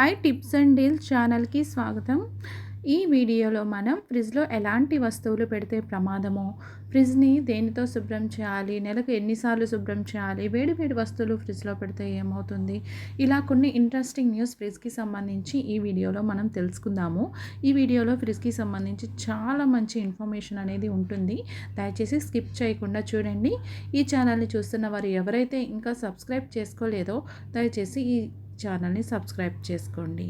High tips and deals ఛానల్కి స్వాగతం. ఈ వీడియోలో మనం ఫ్రిడ్జ్లో ఎలాంటి వస్తువులు పెడితే ప్రమాదమో ఫ్రిడ్జ్ని దేనితో శుభ్రం చేయాలి నెలకు ఎన్నిసార్లు శుభ్రం చేయాలి వేడి వేడి వస్తువులు ఫ్రిడ్జ్లో పెడితే ఏమవుతుంది ఇలా కొన్ని ఇంట్రెస్టింగ్ న్యూస్ ఫ్రిడ్జ్కి సంబంధించి ఈ వీడియోలో మనం తెలుసుకుందాము. ఈ వీడియోలో ఫ్రిడ్జ్కి సంబంధించి చాలా మంచి ఇన్ఫర్మేషన్ అనేది ఉంటుంది. దయచేసి స్కిప్ చేయకుండా చూడండి. ఈ ఛానల్ని చూస్తున్న వారు ఎవరైతే ఇంకా సబ్స్క్రైబ్ చేసుకోలేదో దయచేసి ఈ ఛానల్ని సబ్స్క్రైబ్ చేసుకోండి.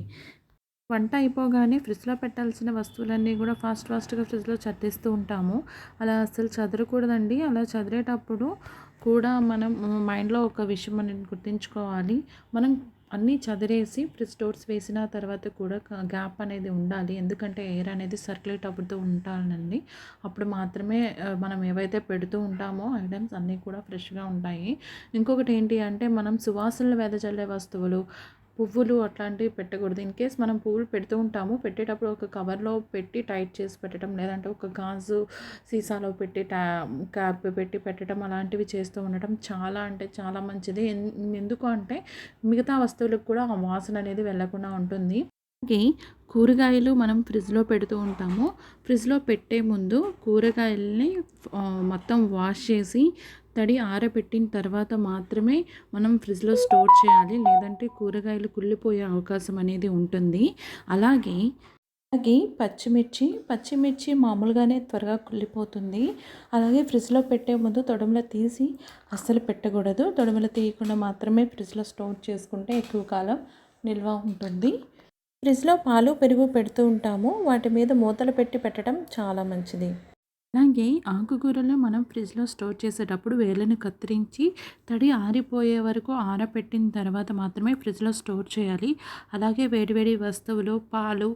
వంట అయిపోగానే ఫ్రిడ్జ్లో పెట్టాల్సిన వస్తువులన్నీ కూడా ఫాస్ట్ ఫాస్ట్గా ఫ్రిడ్జ్లో చదిస్తూ ఉంటాము. అలా అసలు చదరకూడదండి అలా చదివేటప్పుడు కూడా మనం మైండ్లో ఒక విషయం అనేది గుర్తుంచుకోవాలి. మనం అన్నీ చదిరేసి ఫ్రిడ్జ్ డోర్స్ వేసిన తర్వాత కూడా గ్యాప్ అనేది ఉండాలి. ఎందుకంటే ఎయిర్ అనేది సర్క్యులేట్ అవుతూ ఉంటానండి అప్పుడు మాత్రమే మనం ఏవైతే పెడుతూ ఉంటామో ఐటమ్స్ అన్నీ కూడా ఫ్రెష్గా ఉంటాయి. ఇంకొకటి ఏంటి అంటే మనం సువాసనలు వెదజల్లే వస్తువులు పువ్వులు అట్లాంటివి పెట్టకూడదు. ఇన్ కేస్ మనం పువ్వులు పెడుతూ ఉంటాము పెట్టేటప్పుడు ఒక కవర్లో పెట్టి టైట్ చేసి పెట్టడం లేదంటే ఒక గాజు సీసాలో పెట్టి ట్యా క్యాప్ పెట్టి పెట్టడం అలాంటివి చేస్తూ ఉండటం చాలా అంటే చాలా మంచిది. ఎందుకు అంటే మిగతా వస్తువులకు కూడా ఆ వాసన అనేది వెళ్ళకుండా ఉంటుంది. అలాగే కూరగాయలు మనం ఫ్రిడ్జ్లో పెడుతూ ఉంటాము. ఫ్రిడ్జ్లో పెట్టే ముందు కూరగాయల్ని మొత్తం వాష్ చేసి తడి ఆరబెట్టిన తర్వాత మాత్రమే మనం ఫ్రిడ్జ్లో స్టోర్ చేయాలి. లేదంటే కూరగాయలు కుళ్ళిపోయే అవకాశం అనేది ఉంటుంది. అలాగే అలాగే పచ్చిమిర్చి పచ్చిమిర్చి మామూలుగానే త్వరగా కుళ్ళిపోతుంది. అలాగే ఫ్రిడ్జ్లో పెట్టే ముందు తొడమల తీసి అస్సలు పెట్టకూడదు. తొడమల తీయకుండా మాత్రమే ఫ్రిడ్జ్లో స్టోర్ చేసుకుంటే ఎక్కువ కాలం నిల్వ ఉంటుంది. ఫ్రిడ్జ్లో పాలు పెరుగు పెడుతూ ఉంటాము. వాటి మీద మూతలు పెట్టి పెట్టడం చాలా మంచిది. అలాగే ఆకుకూరలు మనం ఫ్రిడ్జ్లో స్టోర్ చేసేటప్పుడు వేళ్ళని కత్తిరించి తడి ఆరిపోయే వరకు ఆరబెట్టిన తర్వాత మాత్రమే ఫ్రిడ్జ్లో స్టోర్ చేయాలి. అలాగే వేడివేడి వస్తువులు పాలు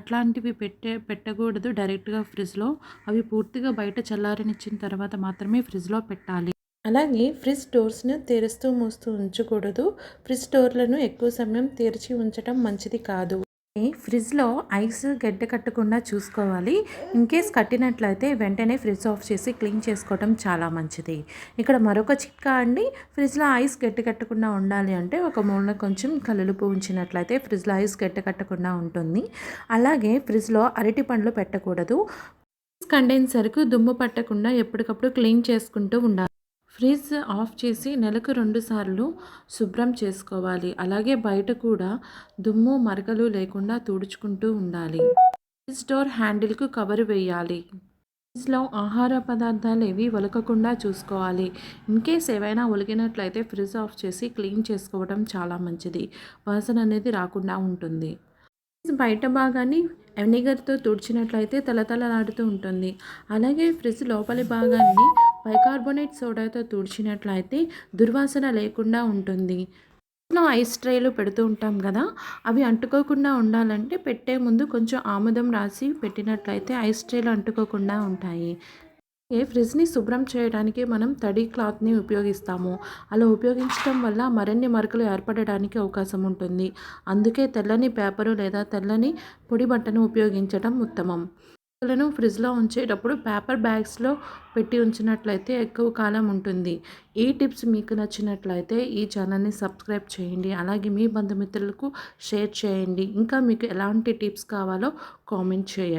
అట్లాంటివి పెట్టే పెట్టకూడదు డైరెక్ట్గా ఫ్రిడ్జ్లో అవి పూర్తిగా బయట చల్లారనిచ్చిన తర్వాత మాత్రమే ఫ్రిడ్జ్లో పెట్టాలి. అలాగే ఫ్రిడ్జ్ డోర్స్ను తెరుస్తూ మూస్తూ ఉంచకూడదు. ఫ్రిడ్జ్ డోర్లను ఎక్కువ సమయం తెరిచి ఉంచడం మంచిది కాదు. ఫ్రిడ్జ్లో ఐస్ గడ్డ కట్టకుండా చూసుకోవాలి. ఇన్ కేస్ కట్టినట్లయితే వెంటనే ఫ్రిడ్జ్ ఆఫ్ చేసి క్లీన్ చేసుకోవడం చాలా మంచిది. ఇక్కడ మరొక చిట్కా అండి. ఫ్రిడ్జ్లో ఐస్ గడ్డ కట్టకుండా ఉండాలి అంటే ఒక మూలన కొంచెం కలులుపు ఉంచినట్లయితే ఫ్రిడ్జ్లో ఐస్ గడ్డ కట్టకుండా ఉంటుంది. అలాగే ఫ్రిడ్జ్లో అరటి పండ్లు పెట్టకూడదు. కండెన్సర్కు దుమ్ము పట్టకుండా ఎప్పటికప్పుడు క్లీన్ చేసుకుంటూ ఉండాలి. ఫ్రిడ్జ్ ఆఫ్ చేసి నెలకు రెండుసార్లు శుభ్రం చేసుకోవాలి. అలాగే బయట కూడా దుమ్ము మరకలు లేకుండా తుడుచుకుంటూ ఉండాలి. ఫ్రిడ్జ్ డోర్ హ్యాండిల్కు కవర్ వేయాలి. ఫ్రిడ్జ్లో ఆహార పదార్థాలు ఏవి ఒలకకుండా చూసుకోవాలి. ఇన్కేస్ ఏవైనా ఒలిగినట్లయితే ఫ్రిడ్జ్ ఆఫ్ చేసి క్లీన్ చేసుకోవడం చాలా మంచిది. వాసన అనేది రాకుండా ఉంటుంది. ఫ్రిడ్జ్ బయట భాగాన్ని వెనిగర్తో తుడిచినట్లయితే తలతలలాడుతూ ఉంటుంది. అలాగే ఫ్రిడ్జ్ లోపలి భాగాన్ని బైకార్బోనేట్ సోడాతో తుడిచినట్లయితే దుర్వాసన లేకుండా ఉంటుంది. ఐస్ ట్రేలు పెడుతూ ఉంటాం కదా అవి అంటుకోకుండా ఉండాలంటే పెట్టే ముందు కొంచెం ఆముదం రాసి పెట్టినట్లయితే ఐస్ ట్రేలు అంటుకోకుండా ఉంటాయి. ఏ ఫ్రిడ్జ్ని శుభ్రం చేయడానికి మనం తడి క్లాత్ని ఉపయోగిస్తాము. అలా ఉపయోగించడం వల్ల మరిన్ని మరకలు ఏర్పడడానికి అవకాశం ఉంటుంది. అందుకే తెల్లని పేపరు లేదా తెల్లని పొడి బట్టను ఉపయోగించడం ఉత్తమం. లను ఫ్రిడ్జ్లో ఉంచేటప్పుడు పేపర్ బ్యాగ్స్లో పెట్టి ఉంచినట్లయితే ఎక్కువ కాలం ఉంటుంది. ఈ టిప్స్ మీకు నచ్చినట్లయితే ఈ ఛానల్ని సబ్స్క్రైబ్ చేయండి. అలాగే మీ బంధుమిత్రులకు షేర్ చేయండి. ఇంకా మీకు ఎలాంటి టిప్స్ కావాలో కామెంట్ చేయండి.